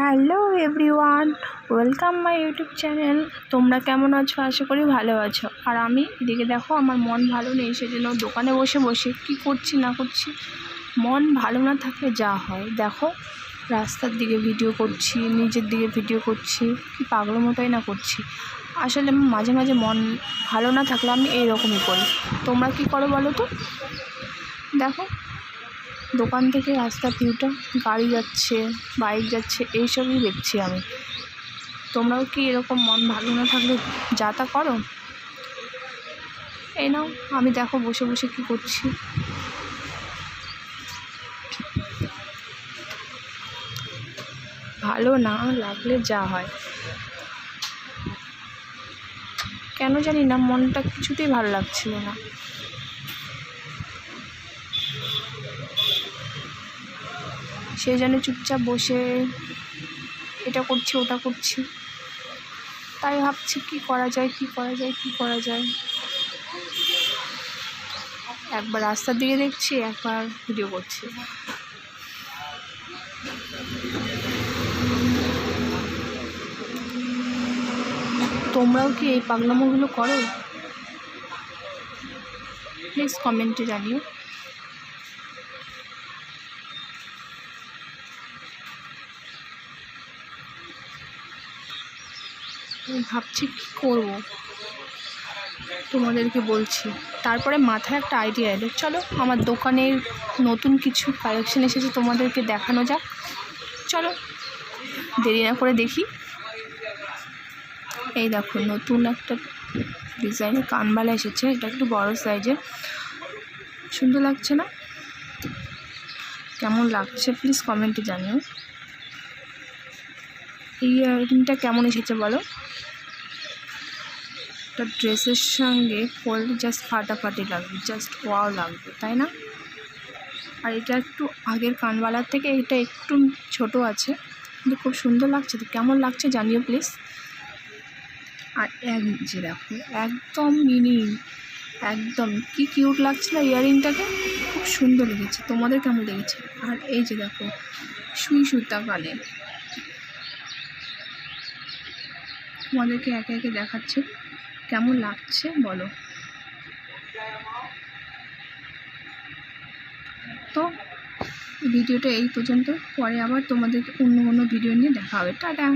Hello everyone, welcome my YouTube channel. তোমরা কেমন আছো? আশা করি ভালো আছো। আর আমি, এদিকে দেখো, আমার মন ভালো নেই, সেজন্য দোকানে বসে বসে কি করছি, না করছি, মন ভালো না থাকলে যা হয়। দেখো, রাস্তার দিকে ভিডিও করছি, নিজের দিকে ভিডিও করছি, কি পাগলের মতোই না করছি। আসলে মাঝে মাঝে মন ভালো না থাকলে আমি এইরকমই করি। তোমরা কি করো বলো তো? দেখো দোকান থেকে রাস্তার ভিউটা, গাড়ি যাচ্ছে, বাইক যাচ্ছে, এইসবই দেখছি আমি। তোমরাও কি এরকম মন ভালো না থাকলে যা তা করো? এই নাও, আমি দেখো বসে বসে কি করছি। ভালো না লাগলে যা হয়। কেন জানি না, মনটা কিছুতেই ভালো লাগছিল না। সেই জন্য চুপচাপ বসে, এটা করছি, ওটা করছি। তাই ভাবছি, কি করা যায়, কি করা যায়, কি করা যায়? একবার রাস্তার দিকে দেখছি, একবার ভিডিও করছি। তোমরাও কি এই পাগলামোগুলো করো? প্লিজ কমেন্টে জানিও। ভাবছি কী করব? তোমাদেরকে বলছি। তারপরে মাথায় একটা আইডিয়া এলো। চলো, আমার দোকানের নতুন কিছু কালেকশন এসেছে তোমাদেরকে দেখানো যাক। চলো, দেরি না করে দেখি। এই দেখো, নতুন একটা ডিজাইনের কানবালা এসেছে। এটা একটু বড় সাইজের সুন্দর লাগছে না? কেমন লাগছে? প্লিজ কমেন্টে জানিও। এই ইয়াররিংটা কেমন এসেছে বলো? একটা ড্রেসের সঙ্গে পরলে জাস্ট ফাটাফাটি লাগবে জাস্ট ওয়াও লাগবে, তাই না? আর এটা একটু আগের কানবালার থেকে এটা একটু ছোট আছে, কিন্তু খুব সুন্দর লাগছে তো, কেমন লাগছে জানিও প্লিজ আর এক যে দেখো, একদম মিনি একদম, কি কিউট লাগছে না ইয়াররিংটাকে খুব সুন্দর লেগেছে, তোমাদের কেমন লেগেছে? আর এই যে দেখো, সুই সুতা কানে তোমাদেরকে একে একে দেখাচ্ছে। কেমন লাগছে বলো? তো ভিডিওটা এই পর্যন্ত। পরে আবার তোমাদের অন্য অন্য ভিডিও নিয়ে দেখা হবে। টাটা!